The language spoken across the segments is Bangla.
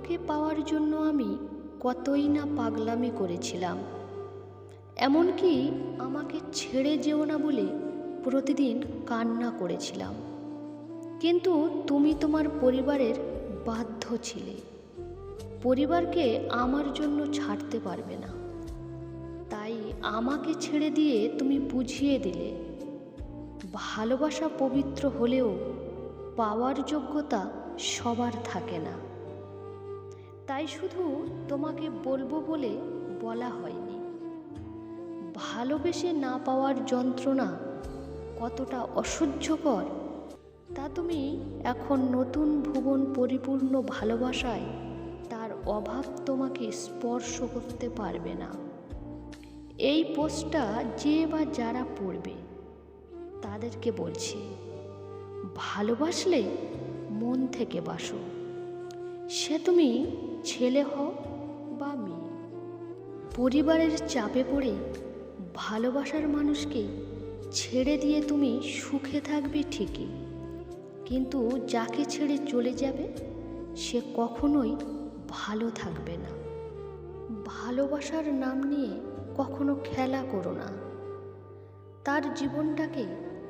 তোমাকে পাওয়ার জন্য আমি কতই না পাগলামি করেছিলাম। এমনকি আমাকে ছেড়ে যেও না বলে প্রতিদিন কান্না করেছিলাম। কিন্তু তুমি তোমার পরিবারের বাধ্য ছিলে। পরিবারকে আমার জন্য ছাড়তে পারবে না। তাই আমাকে ছেড়ে দিয়ে তুমি বুঝিয়ে দিলে। ভালোবাসা পবিত্র হলেও পাওয়ার যোগ্যতা সবার থাকে না। তাই শুধু তোমাকে বলব বলে বলা হয়নি। ভালোবেসে না পাওয়ার যন্ত্রণা কতটা অসহ্যকর, তা তুমি এখন নতুন ভুবন পরিপূর্ণ ভালোবাসায় তার অভাব তোমাকে স্পর্শ করতে পারবে না। এই পোস্টটা যে বা যারা পড়বে, তাদেরকে বলছি, ভালোবাসলে মন থেকে বাসো। সে তুমি ছেলে হও বা মেয়ে। পরিবারের চাপে পড়ে ভালোবাসার মানুষকে ছেড়ে দিয়ে তুমি সুখে থাকবে ঠিকই। কিন্তু যাকে ছেড়ে চলে যাবে, সে কখনোই ভালো থাকবে না। ভালোবাসার নাম নিয়ে কখনো খেলা করো না। তার জীবনটাকে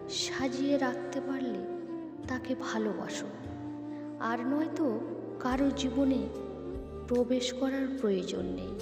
সাজিয়ে রাখতে পারলে তাকে ভালোবাসো। আর নয়তো কারও জীবনে প্রবেশ করার প্রয়োজন নেই।